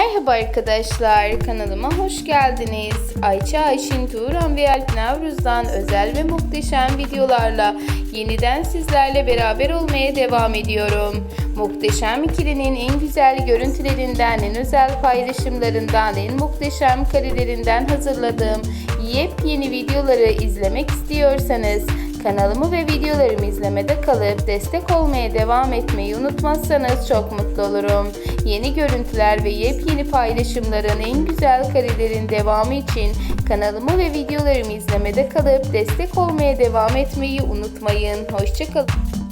Merhaba arkadaşlar, kanalıma hoş geldiniz. Ayça Ayşin Turan ve Alp Navruz'dan özel ve muhteşem videolarla yeniden sizlerle beraber olmaya devam ediyorum. Muhteşem ikilinin en güzel görüntülerinden, en özel paylaşımlarından, en muhteşem karelerinden hazırladığım yepyeni videoları izlemek istiyorsanız Kanalımı ve videolarımı izlemede kalıp destek olmaya devam etmeyi unutmazsanız çok mutlu olurum. Yeni görüntüler ve yepyeni paylaşımların en güzel karelerin devamı için kanalımı ve videolarımı izlemede kalıp destek olmaya devam etmeyi unutmayın. Hoşçakalın.